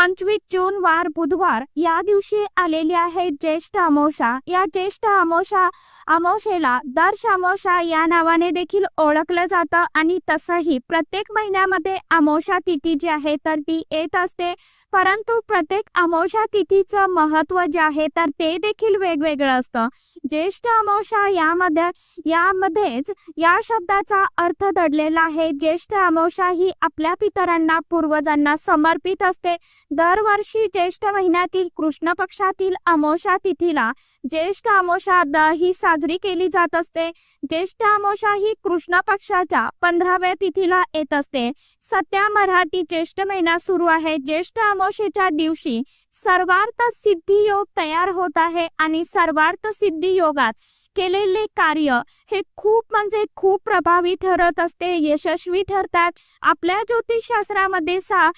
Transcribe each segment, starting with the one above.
पंचवीस जून वार बुधवार या दिवशी आलेली आहे ज्येष्ठ अमावस्या या ज्येष्ठ अमावस्या अमावस्येला दर्श अमावस्या या नावाने देखील ओळखलं जातं आणि तसंही प्रत्येक महिन्यामध्ये अमावस्या तिथी जी आहे तर ती येत असते. परंतु प्रत्येक अमावस्या तिथीचं महत्त्व जे आहे तर ते देखील वेगवेगळं असतं. ज्येष्ठ अमावस्या यामध्ये यामध्येच या शब्दाचा अर्थ दडलेला आहे. ज्येष्ठ अमावस्या ही आपल्या पितरांना पूर्वजांना समर्पित असते. दरवर्षी ज्येष्ठ महिन्यातील कृष्ण पक्षातील अमोषा तिथीला ज्येष्ठ अमोषा द- ही साजरी केली जात असते. ज्येष्ठ अमोषा ही कृष्ण पक्षाच्या पंधराव्या तिथीला येत असते. सध्या मराठी ज्येष्ठ महिना सुरू आहे. ज्येष्ठ अमोषेच्या दिवशी सर्वार्थ सिद्धी योग तयार होत आहे आणि सर्वार्थ सिद्धी योगात केलेले कार्य हे खूप म्हणजे खूप प्रभावी ठरत असते यशस्वी ठरतात. आपल्या ज्योतिषशास्त्रामध्ये सा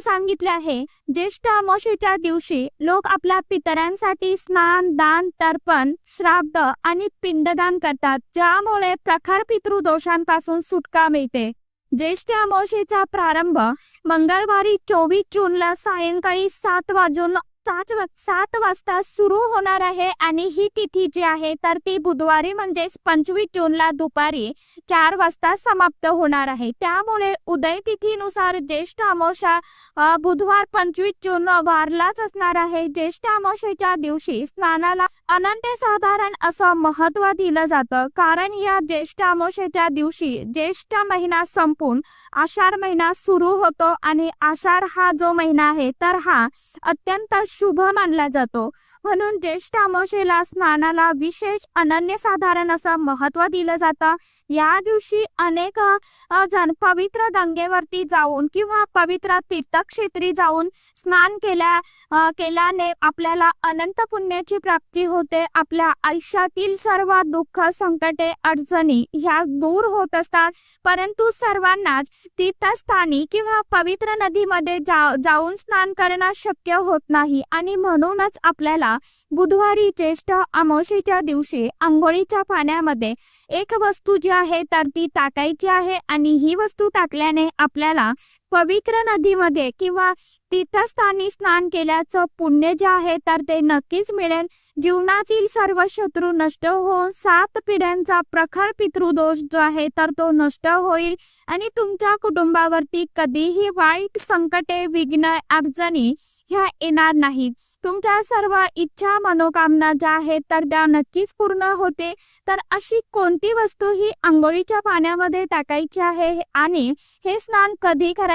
सांगितले आहे ज्येष्ठ अमावशीच्या दिवशी लोक आपल्या पितरांसाठी स्नान दान तर्पण श्राद्ध आणि पिंडदान करतात ज्यामुळे प्रखर पितृदोषांपासून सुटका मिळते. ज्येष्ठ अमावशीचा प्रारंभ मंगळवारी चोवीस जूनला सायंकाळी सात वाजून सात वा- सात वाजता सुरू होणार आहे आणि ही तिथी जी आहे तर ती बुधवारी म्हणजेच पंचवीस जूनला दुपारी चार वाजता समाप्त होणार आहे. त्यामुळे उदय तिथीनुसार ज्येष्ठ अमावस्या बुधवार पंचवीस जून वारलाच असणार आहे. ज्येष्ठ अमावस्येच्या दिवशी स्नानाला अनन्यसाधारण असं महत्त्व दिलं जातं. कारण या ज्येष्ठ अमावस्येच्या दिवशी ज्येष्ठ महिना संपून आषाढ महिना सुरू होतो आणि आषाढ हा जो महिना आहे तर हा अत्यंत शुभ मानला जातो. म्हणून ज्येष्ठ अमावशेला स्नानाला विशेष अनन्यसाधारण असं महत्त्व दिलं जातं. या दिवशी अनेक जण पवित्र गंगेवरती जाऊन किंवा पवित्र तीर्थक्षेत्री जाऊन स्नान केल्या केल्याने आपल्याला अनंत पुण्याची प्राप्ती होते. आपल्या आयुष्यातील सर्व दुःख संकटे अडचणी ह्या दूर होत असतात. परंतु सर्वांनाच तीर्थस्थानी किंवा पवित्र नदीमध्ये जा जाऊन स्नान करणं शक्य होत नाही. आणि म्हणूनच आपल्याला बुधवारी ज्येष्ठ अमावशीच्या दिवशी आंघोळीच्या पाण्यामध्ये एक वस्तू जी आहे तर ती टाकायची आहे. आणि ही वस्तू टाकल्याने आपल्याला पवित्र नदीमध्ये किंवा तीर्थस्थानी स्नान केल्याचं पुण्य जे आहे तर ते नक्कीच मिळेल. जीवनातील सर्व शत्रू नष्ट होऊन सात पिढ्यांचा प्रखर पितृदोष जो आहे तर तो नष्ट होईल. आणि तुमच्या कुटुंबावरती कधीही वाईट संकटे विघ्न अडचणी ह्या येणार नाहीत. तुमच्या सर्व इच्छा मनोकामना ज्या आहेत तर त्या नक्कीच पूर्ण होते तर अशी कोणती वस्तू ही आंघोळीच्या पाण्यामध्ये टाकायची आहे? आणि हे स्नान कधी करायचं?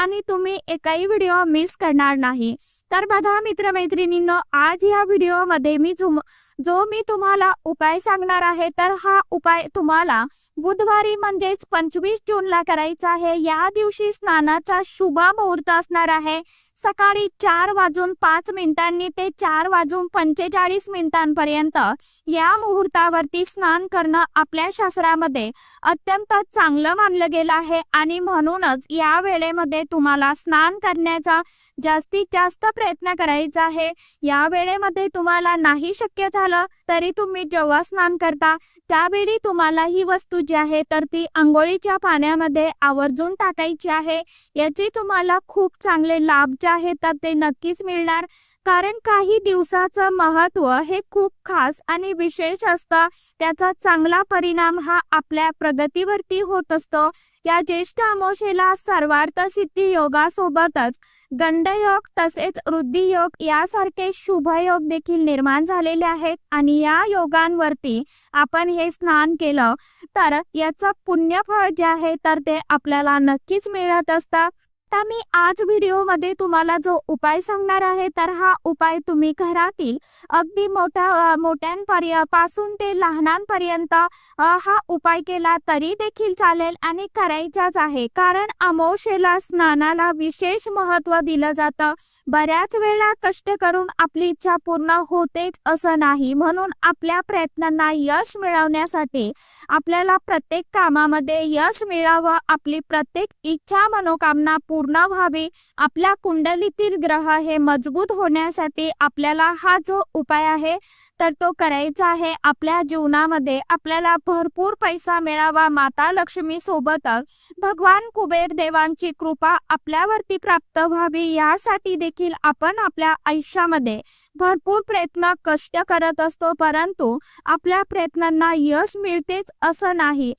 आणि तुम्ही एकही व्हिडिओ मिस करणार नाही. तर बघा मित्रमैत्रिणींनो आज या व्हिडिओमध्ये मी जो मी तुम्हाला उपाय सांगणार आहे तर हा उपाय तुम्हाला बुधवारी म्हणजेच पंचवीस जूनला करायचा आहे. या दिवशी स्नानाचा शुभ मुहूर्त असणार आहे. सकाळी चार वाजून पाच मिनिटांनी ते चार वाजून पंचेचाळीस मिनिटांपर्यंत या मुहूर्तावरती स्नान करणं आपल्या शास्त्रामध्ये अत्यंत चांगलं मानलं गेलं आहे. आणि म्हणूनच या वेळेमध्ये तुम्हाला स्नान करण्याचा जास्तीत जास्त प्रयत्न करायचा आहे. या वेळेमध्ये तुम्हाला नाही शक्य झालं तरी तुम्ही जेव्हा स्नान करता त्यावेळी तुम्हाला ही वस्तू जी आहे तर ती आंघोळीच्या पाण्यामध्ये आवर्जून टाकायची आहे. याचे तुम्हाला खूप चांगले लाभ जे आहेत तर ते नक्कीच मिळणार. कारण काही दिवसाचं महत्त्व हे खूप खास आणि विशेष असतं. त्याचा चांगला परिणाम हा आपल्या प्रगतीवरती होत असतो. या ज्येष्ठ अमोशेला सर्वार्थ सिद्धी योगासोबतच गंडयोग तसेच वृद्धियोग यासारखे शुभ योग देखील निर्माण झालेले आहेत आणि या योगांवरती आपण हे स्नान केलं तर याचं पुण्यफळ जे आहे तर ते आपल्याला नक्कीच मिळत असतं. आता मी आज व्हिडिओमध्ये तुम्हाला जो उपाय सांगणार आहे तर हा उपाय तुम्ही घरातील अगदी मोठ्या मोठ्यांपर्यपासून ते लहानांपर्यंत हा उपाय केला तरी देखील चालेल आणि करायचाच आहे. कारण अमावशेला स्नानाला विशेष महत्त्व दिलं जातं. बऱ्याच वेळा कष्ट करून आपली इच्छा पूर्ण होतेच असं नाही. म्हणून आपल्या प्रयत्नांना यश मिळवण्यासाठी आपल्याला प्रत्येक कामामध्ये यश मिळावं. आपली प्रत्येक इच्छा मनोकामना पूर्ण पूर्ण व्हावी आपल्या कुंडलीतील ग्रह हे मजबूत होण्यासाठी आपल्याला हा जो उपाय आहे तर तो करायचा आहे. आपल्या जीवनामध्ये आपल्याला भरपूर पैसा मिळावा माता लक्ष्मी सोबतच भगवान कुबेर देवांची कृपा आपल्यावरती प्राप्त व्हावी. यासाठी देखील आपण आपल्या आयुष्यामध्ये भरपूर प्रयत्न कष्ट करत असतो परंतु आपल्या प्रयत्नांना यश मिळतेच असं नाही.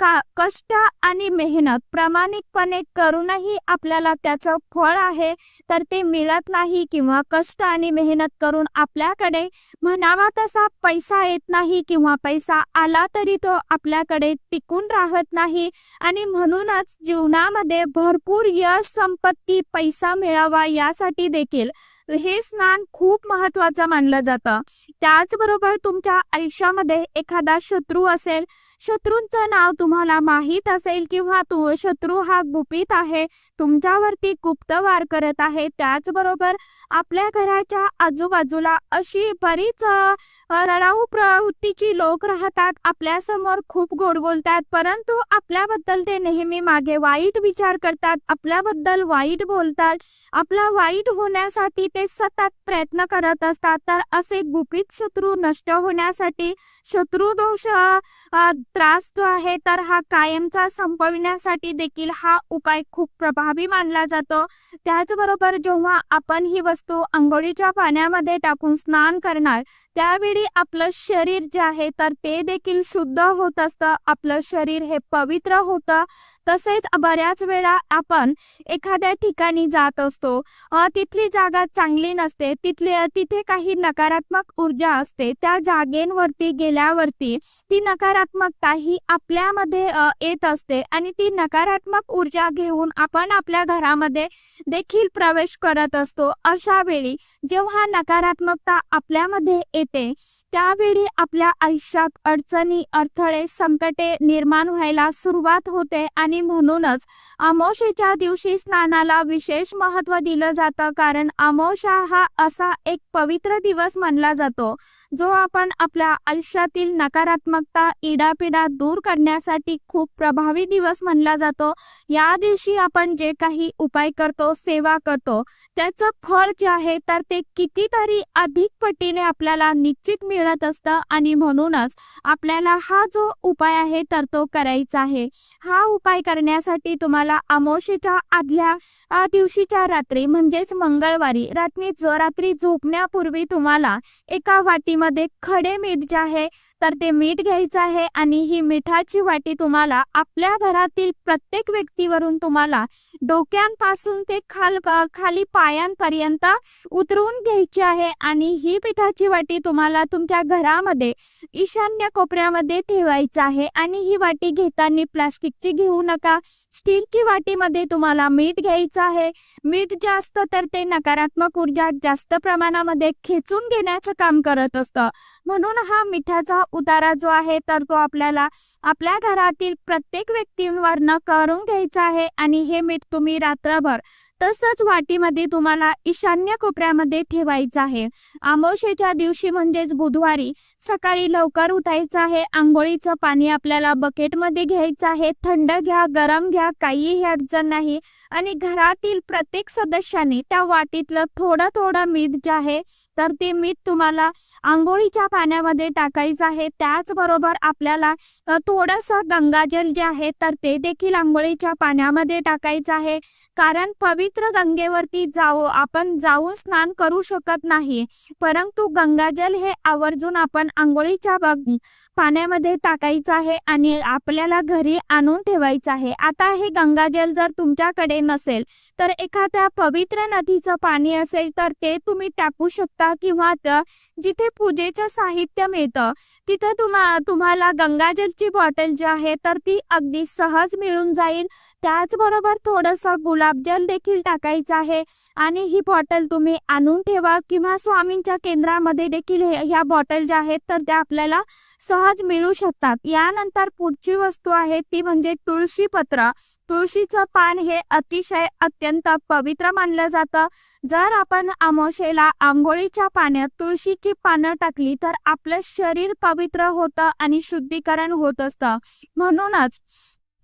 का कष्ट आणि मेहनत प्रामाणिकपणे करूनही आपल्याला त्याचं फळ आहे तर ते मिळत नाही किंवा कष्ट आणि मेहनत करून आपल्याकडे म्हणावा तसा पैसा येत नाही किंवा पैसा आला तरी तो आपल्याकडे टिकून राहत नाही आणि म्हणूनच जीवनामध्ये भरपूर यश संपत्ती पैसा मिळावा यासाठी देखील हे स्नान खूप महत्वाचं मानलं जातं. त्याचबरोबर तुमच्या आयुष्यामध्ये एखादा शत्रू असेल शत्रूंचं नाव तुम्हाला माहीत असेल किंवा तू शत्रू हा गुपित आहे तुमच्यावरती गुप्त वार करत आहे त्याचबरोबर आपल्या घराच्या आजूबाजूला अशी बरीच लढाऊ प्रवृत्तीची लोक राहतात आपल्यासमोर खूप गोड बोलतात परंतु आपल्याबद्दल ते नेहमी मागे वाईट विचार करतात आपल्याबद्दल वाईट बोलतात. आपला वाईट होण्यासाठी ते सतत प्रयत्न करत असतात. तर असे गुपित शत्रू नष्ट होण्यासाठी शत्रू दोष त्रास जो आहे तर हा कायमचा संपविण्यासाठी देखील हा उपाय खूप प्रभावी मानला जातो. त्याचबरोबर जेव्हा आपण ही वस्तू आंघोळीच्या पाण्यामध्ये टाकून स्नान करणार त्यावेळी आपलं शरीर जे आहे तर ते देखील शुद्ध होत असतं. आपलं शरीर हे पवित्र होतं. तसेच बऱ्याच वेळा आपण एखाद्या ठिकाणी जात असतो तिथली जागा चांगली नसते तिथले तिथे काही नकारात्मक ऊर्जा असते त्या जागेंवरती गेल्यावरती ती नकारात्मकता ही आपल्यामध्ये येत असते आणि ती नकारात्मक ऊर्जा घेऊन आपण आपल्या घरामध्ये देखील प्रवेश करत असतो. अशा वेळी जेव्हा नकारात्मकता आपल्यामध्ये येते त्यावेळी आपल्या आयुष्यात अडचणी अडथळे संकटे निर्माण व्हायला सुरुवात होते आणि म्हणूनच अमावशेच्या दिवशी स्नानाला विशेष महत्त्व दिलं जातं. कारण अमावशा हा असा एक पवित्र दिवस मानला जातो जो आपण आपल्या आयुष्यातील नकारात्मकता इडापिडा दूर करण्यासाठी खूप प्रभावी दिवस मानला जातो. या दिवशी आपण जे काही उपाय करतो सेवा करतो त्याचं फळ जे आहे तर ते कितीतरी अधिक पटीने आपल्याला निश्चित मिळत असतं आणि म्हणूनच आपल्याला हा जो उपाय आहे तर तो करायचा आहे. हा उपाय करण्यासाठी तुम्हाला अमावस्येच्या आदल्या दिवशीच्या रात्री म्हणजेच मंगळवारी रात्री रात्री झोपण्यापूर्वी तुम्हाला एका वाटीमध्ये खडे मीठ जे आहे तर ते मीठ घ्यायचं आहे आणि ही मिठाची वाटी तुम्हाला आपल्या घरातील प्रत्येक व्यक्तीवरून तुम्हाला डोक्यांपासून ते खाल खाली पायांपर्यंत उतरवून घ्यायची आहे आणि ही पिठाची वाटी तुम्हाला तुमच्या घरामध्ये ईशान्य कोपऱ्यामध्ये ठेवायचं आहे आणि ही वाटी घेताना प्लास्टिकची घेऊ नका. स्टीलची वाटीमध्ये तुम्हाला मीठ घ्यायचं आहे. मीठ जास्त तर ते नकारात्मक ऊर्जा जास्त प्रमाणामध्ये खेचून घेण्याचं काम करत असतं. म्हणून हा मिठाचा उतारा जो आहे तर तो आपल्याला आपल्या घरातील प्रत्येक व्यक्तींवर न करून घ्यायचा आहे आणि हे मीठ तुम्ही रात्रभर तसंच वाटीमध्ये तुम्हाला ईशान्य कोपऱ्यामध्ये ठेवायचं आहे. आमोशेच्या दिवशी म्हणजेच बुधवारी सकाळी लवकर उठायचं आहे. आंघोळीचं पाणी आपल्याला बकेटमध्ये घ्यायचं आहे. थंड घ्या गरम घ्या काहीही अडचण नाही. आणि घरातील प्रत्येक सदस्याने त्या वाटीतलं थोडं थोडं मीठ जे आहे तर ते मीठ तुम्हाला आंघोळीच्या पाण्यामध्ये टाकायचं आहे. त्याचबरोबर आपल्याला थोडंसं गंगाजल जे आहे तर ते देखील आंघोळीच्या पाण्यामध्ये टाकायचं आहे. कारण पवित्र गंगेवरती जाऊ आपण जाऊन स्नान करू शकत नाही. परंतु गंगाजल हे आवर्जून आपण आंघोळीच्या पाण्यामध्ये टाकायचं आहे आणि आपल्याला घरी आणून ठेवायचं आहे. आता हे गंगाजल जर तुमच्याकडे नसेल तर एखाद्या पवित्र नदीचं पाणी असेल तर ते तुम्ही टाकू शकता किंवा जिथे पूजेचं साहित्य मिळतं तिथं तुम्हा तुम्हाला गंगाजलची बॉटल जी आहे तर ती अगदी सहज मिळून जाईल. त्याचबरोबर थोडंसं गुलाबजल देखील टाकायचं आहे. आणि ही बॉटल तुम्ही आणून ठेवा किंवा स्वामींच्या केंद्रामध्ये देखील ह्या बॉटल ज्या आहेत तर त्या आपल्याला सहज मिळू शकतात. यानंतर पुढची वस्तू आहे ती म्हणजे तुळशी पत्र तुळशीचं पान हे अतिशय अत्यंत पवित्र मानलं जातं. जर आपण आमोशेला आंघोळीच्या पाण्यात तुळशीची पानं टाकली तर आपलं शरीर पवित्र होतं आणि शुद्धीकरण होत असतं. म्हणूनच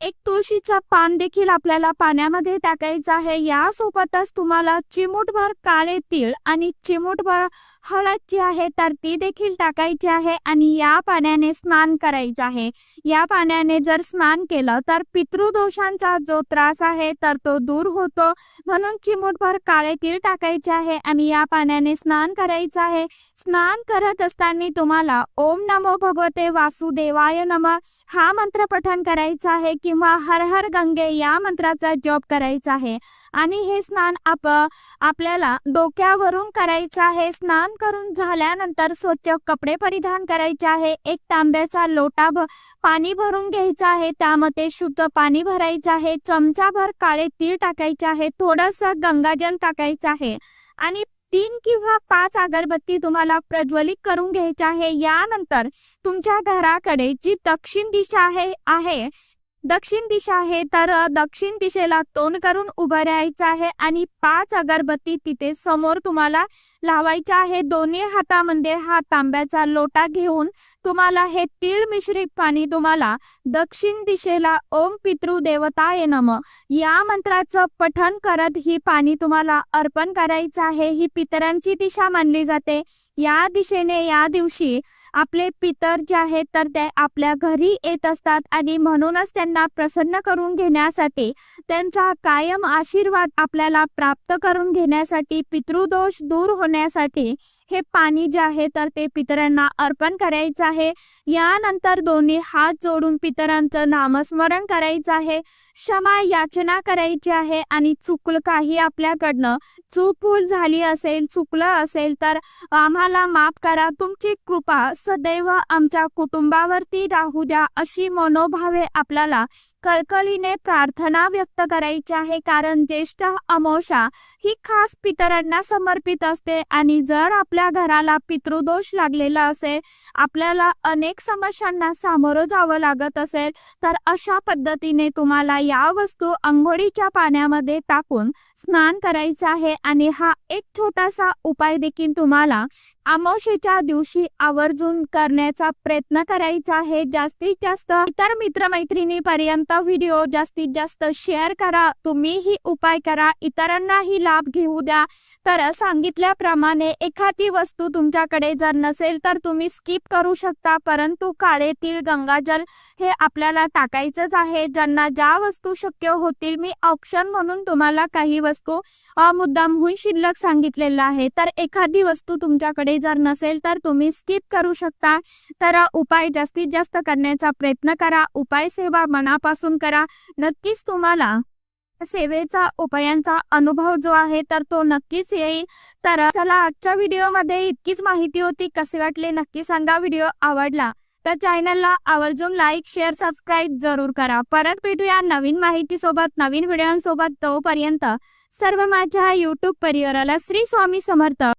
एक तुळशीचा पान देखील आपल्याला पाण्यामध्ये टाकायचं आहे. यासोबतच तुम्हाला चिमूटभर काळे तीळ आणि चिमूटभर हळद जी आहे तर ती देखील टाकायची आहे आणि या पाण्याने स्नान करायचं आहे. या पाण्याने जर स्नान केलं तर पितृदोषांचा जो त्रास आहे तर तो दूर होतो. म्हणून चिमूटभर काळे तीळ टाकायचे आहे आणि या पाण्याने स्नान करायचं आहे. स्नान करत असताना तुम्हाला ओम नमो भगवते वासुदेवाय नम हा मंत्र पठण करायचा आहे किंवा हर हर गंगे या मंत्राचा जप करायचा आहे. आणि हे स्नान आप आपल्याला डोक्यावरून करायचं आहे. स्नान करून झाल्यानंतर स्वच्छ कपडे परिधान करायचे आहे. एक तांब्याचा लोटा भ पाणी भरून घ्यायचा आहे. त्यामध्ये शुद्ध पाणी भरायचं आहे. चमचाभर काळे तीळ टाकायचे आहे. थोडंसं गंगाजल टाकायचं आहे. आणि तीन किंवा पाच अगरबत्ती तुम्हाला प्रज्वलित करून घ्यायची आहे. यानंतर तुमच्या घराकडे जी दक्षिण दिशा आहे आहे दक्षिण दिशा आहे तर दक्षिण दिशेला तोंड करून उभं राहायचं आहे आणि पाच अगरबत्ती तिथे समोर तुम्हाला लावायच्या आहे दोन्ही हातामध्ये हा तांब्याचा लोटा घेऊन तुम्हाला हे तीळ मिश्रित पाणी तुम्हाला दक्षिण दिशेला ओम पितृ देवताय नम. या मंत्राचं पठन करत ही पाणी तुम्हाला अर्पण करायचं आहे. ही पितरांची दिशा मानली जाते. या दिशेने या दिवशी आपले पितर जे आहेत तर ते आपल्या घरी येत असतात आणि म्हणूनच त्यांना प्रसन्न करून घेण्यासाठी त्यांचा कायम आशीर्वाद आपल्याला प्राप्त करून घेण्यासाठी पितृदोष दूर होण्यासाठी हे पाणी जे आहे तर ते पितरांना अर्पण करायचं आहे. यानंतर दोन्ही हात जोडून पितरांचं नामस्मरण करायचं आहे. क्षमा याचना करायची आहे आणि चुकलं काही आपल्याकडनं चूक झाली असेल चुकलं असेल तर आम्हाला माफ करा. तुमची कृपा सदैव आमच्या कुटुंबावरती राहू द्या अशी मनोभावे आपल्याला कळकळीने प्रार्थना व्यक्त करायची आहे. कारण ज्येष्ठ अमोषा ही खास पितरांना समर्पित असते आणि जर आपल्या घराला पितृदोष लागलेला असेल आपल्याला अनेक समस्यांना सामोरं जावं लागत असेल तर अशा पद्धतीने तुम्हाला या वस्तू आंघोळीच्या पाण्यामध्ये टाकून स्नान करायचं आहे आणि हा एक छोटासा उपाय देखील तुम्हाला आमोशेच्या दिवशी आवर्जून करण्याचा प्रयत्न करायचा आहे. जास्तीत जास्त इतर मित्रमैत्रिणीपर्यंत व्हिडिओ जास्तीत जास्त शेअर करा. तुम्ही ही उपाय करा. इतरांनाही लाभ घेऊ द्या. तर सांगितल्याप्रमाणे एखादी वस्तू तुमच्याकडे जर नसेल तर तुम्ही स्किप करू शकता. परंतु काळे तीळ गंगाजल हे आपल्याला टाकायचंच आहे. ज्यांना ज्या वस्तू शक्य होतील मी ऑप्शन म्हणून तुम्हाला काही वस्तू मुद्दामहून शिल्लक सांगितलेलं आहे. तर एखादी वस्तू तुमच्याकडे जर नसेल तर तुम्ही स्किप करू शकता तर उपाय जास्तीत जास्त करण्याचा प्रयत्न करा. उपाय सेवा मनापासून करा. नक्कीच तुम्हाला सेवेचा उपायांचा अनुभव जो आहे तर तो नक्कीच येईल. तर चला आजच्या व्हिडिओमध्ये इतकीच माहिती होती. कसे वाटले? नक्की सांगा. व्हिडिओ आवडला तर चॅनलला आवर्जून लाईक शेअर सबस्क्राईब जरूर करा. परत भेटूया नवीन माहिती सोबत नवीन व्हिडिओसोबत तोपर्यंत सर्व माझ्या युट्यूब परिवाराला श्री स्वामी समर्थ.